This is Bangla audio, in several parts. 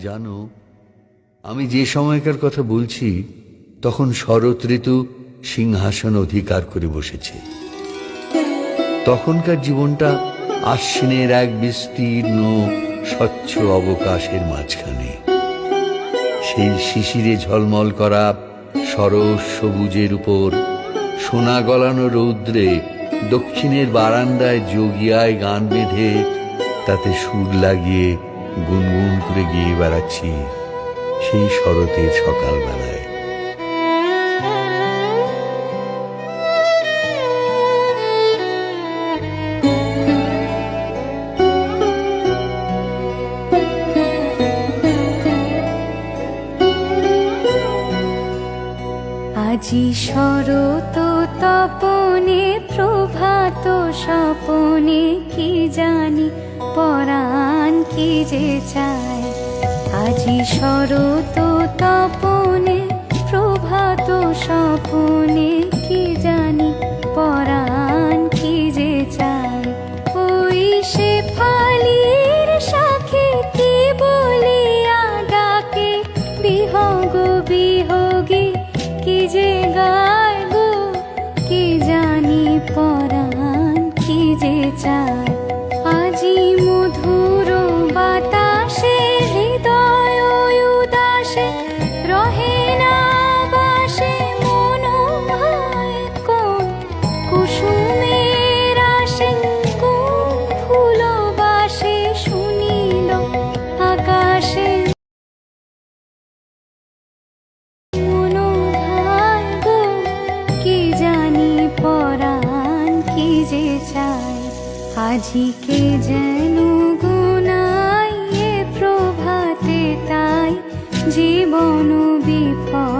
জানো, আমি যে সময়কার কথা বলছি, তখন শরৎ ঋতু সিংহাসন অধিকার করে বসেছে। তখনকার জীবনটা আশ্বিনের এক বিস্তীর্ণ, স্বচ্ছ অবকাশের মাঝখানে। সেই শিশিরে ঝলমল করা সরস সবুজের উপর, সোনা গলানো রৌদ্রে দক্ষিণের বারান্দায় যোগিয়ায় গান বেঁধে, তাতে সুর লাগিয়ে গুনগুন করে গিয়ে বেড়াচ্ছি সেই শরতের সকালবেলায়। আজি শরত তপনে প্রভাত স্বপনে কি জানি কি যে চায়। আজি শরত তপনে, প্রভাত স্বপনে, কি জানি পরাণ কি যে চায়। ওই সে ফালির শাখে কি বলিয়া ডাকে বিহগ বিহগে, কি যে গায় গো কি জানি পরাণ কি যে চায়। আজিকে যেন গুনাই এ প্রভাতে তাই জীবন বিফল।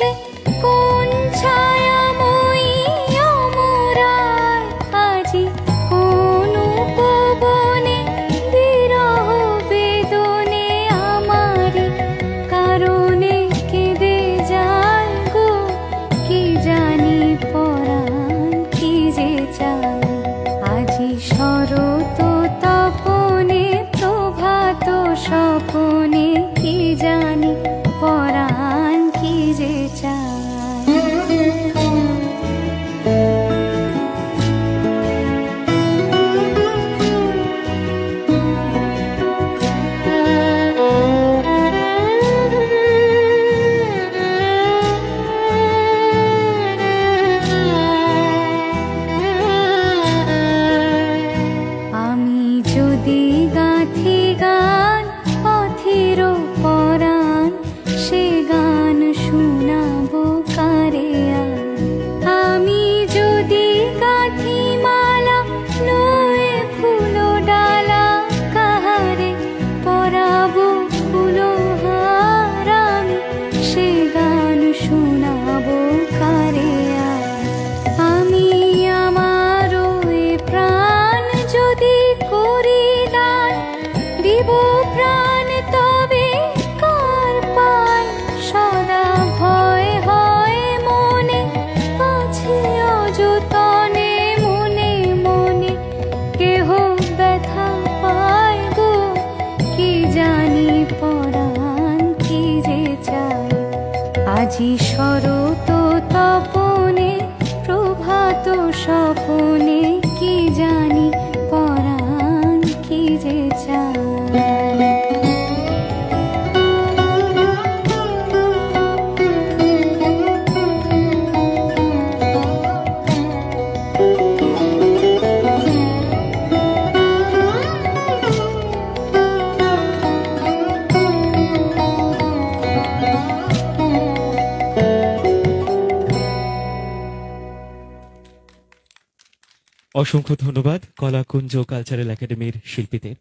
셋 ti শরত অসংখ্য ধন্যবাদ কলাকুঞ্জ কালচারাল একাডেমির শিল্পীদের।